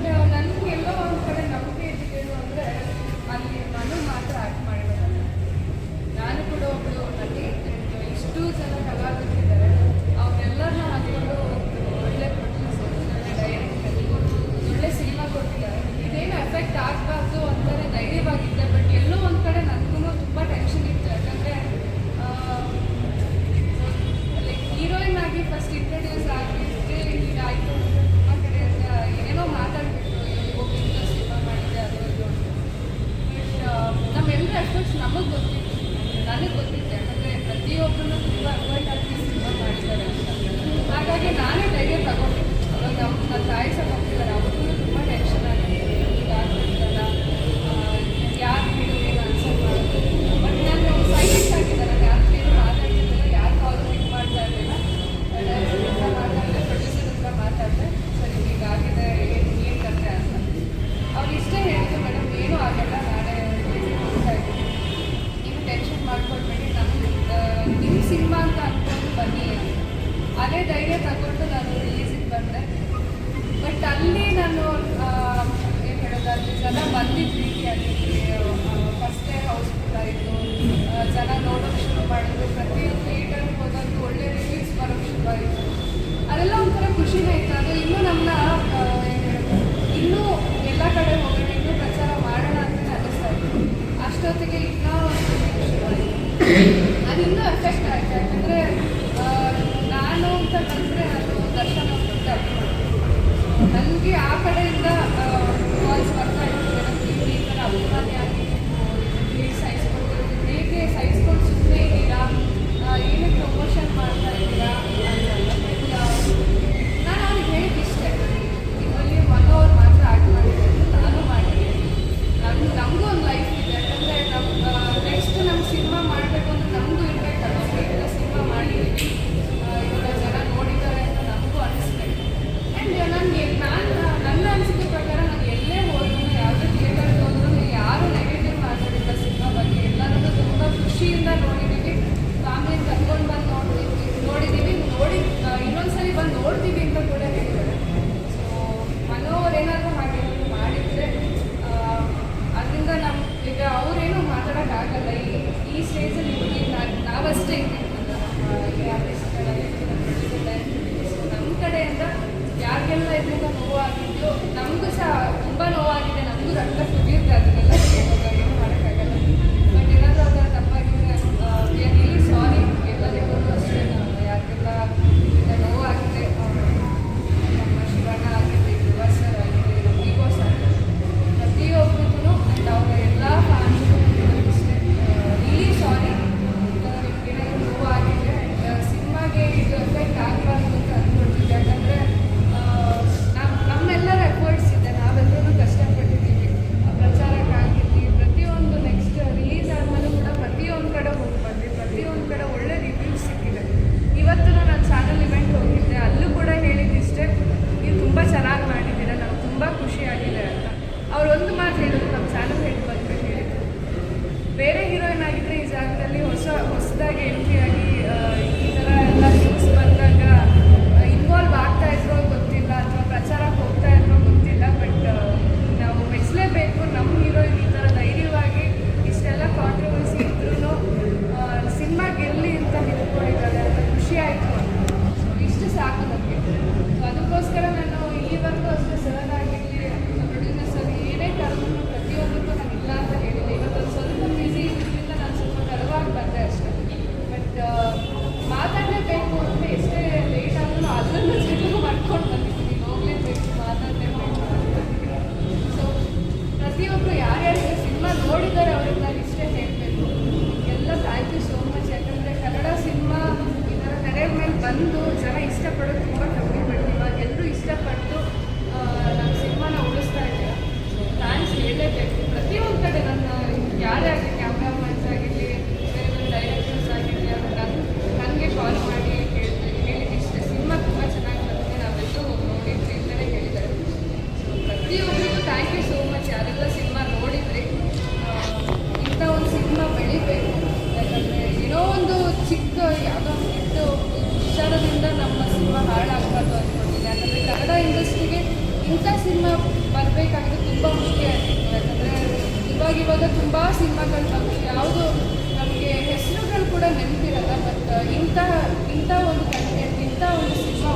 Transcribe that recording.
No. ನಮಗೆ ಗೊತ್ತಿತ್ತು ನನಗೆ ಗೊತ್ತಿತ್ತು ಯಾಕಂದರೆ ಪ್ರತಿಯೊಬ್ಬರೂ ತುಂಬ ಅವಾಯ್ಡ್ ಅಲ್ಲಿ ಪ್ರೀತಿ ಆಗಿರಲಿ ಫಸ್ಟೇ ಹೌಸ್ಫುಲ್ ಆಯಿತು ಜನ ನೋಡೋಕೆ ಶುರು ಮಾಡಿದ್ರು. ಪ್ರತಿಯೊಂದು ಥಿಯೇಟರ್ಗೆ ಹೋದಂತೂ ಒಳ್ಳೆ ರಿವ್ಯೂಸ್ ಬರೋಕ್ಕೆ ಶುರುವಾಯಿತು ಅದೆಲ್ಲ ಒಂಥರ ಖುಷಿನೇ ಇತ್ತು. ಅದು ಇನ್ನೂ ನಮ್ಮ ಇನ್ನೂ ಎಲ್ಲ ಕಡೆ ಹೋಗೋಣ, ಇನ್ನೂ ಪ್ರಚಾರ ಮಾಡೋಣ ಅಂತ ಅನ್ನಿಸ್ತಾ ಇತ್ತು. ಅಷ್ಟೊತ್ತಿಗೆ ಇನ್ನೂ ಅದು ಇನ್ನೂ ಎಫೆಕ್ಟ್ ಆಯಿತು. ಯಾಕಂದರೆ ನಾನು ಅಂತ ಬಂದರೆ ನಾನು ದರ್ಶನ ನನಗೆ ಆ ಕಡೆಯಿಂದ ಮಕ್ಕಳಿಗೆಲ್ಲ ಇದರಿಂದ ನೋವಾಗಿದ್ದು ನಮಗೂ ಸಹ ತುಂಬ ನೋವಾಗಿದೆ ನಮಗೂ ರಕ್ತ ಕುದಿಯುತ್ತೆ ಅದನ್ನ ಬೇರೆ ಹೀರೋಯಿನ್ ಆಗಿದ್ರೆ ಈ ಜಾಗದಲ್ಲಿ ಹೊಸ ಹೊಸದಾಗಿ ಎಂಟ್ರಿ ಆಗಿ ಕನ್ನಡಿಗರಿಗೆ ಸಿನಿಮಾ ನೋಡಿದ್ದಾರೆ ಅವ್ರಿಗೆ ನಾನು ಇಷ್ಟೇ ಹೇಳಬೇಕು. ಎಲ್ಲ ಥ್ಯಾಂಕ್ ಯು ಸೋ ಮಚ್. ಯಾಕಂದರೆ ಕನ್ನಡ ಸಿನಿಮಾ ಈ ಥರ ತೆರೆ ಮೇಲೆ ಬಂದು ಜನ ಇಷ್ಟಪಡೋದು ತುಂಬ ಕಮ್ಮಿ ಇವಾಗ ಎಲ್ಲರೂ ಇಷ್ಟಪಟ್ಟು ಚಿಕ್ಕ ಯಾವುದೋ ಒಂದು ವಿಚಾರದಿಂದ ನಮ್ಮ ಸಿನಿಮಾ ಹಾಳಾಗಬಾರ್ದು ಅಂದ್ಕೊಂಡಿದ್ದೀನಿ ಯಾಕಂದರೆ ಕನ್ನಡ ಇಂಡಸ್ಟ್ರಿಗೆ ಇಂಥ ಸಿನಿಮಾ ಬರಬೇಕಾಗಿದ್ದು ತುಂಬ ಮುಖ್ಯ ಆಗಿತ್ತು. ಯಾಕಂದರೆ ಇವಾಗ ಇವಾಗ ತುಂಬ ಸಿನಿಮಾಗಳು ಬಂದು ಯಾವುದು ನಮಗೆ ಹೆಸರುಗಳು ಕೂಡ ನೆನಪಿರಲ್ಲ ಬಟ್ ಇಂಥ ಇಂಥ ಒಂದು ಕಂಟೆಂಟ್ ಇಂಥ ಒಂದು ಸಿನಿಮಾ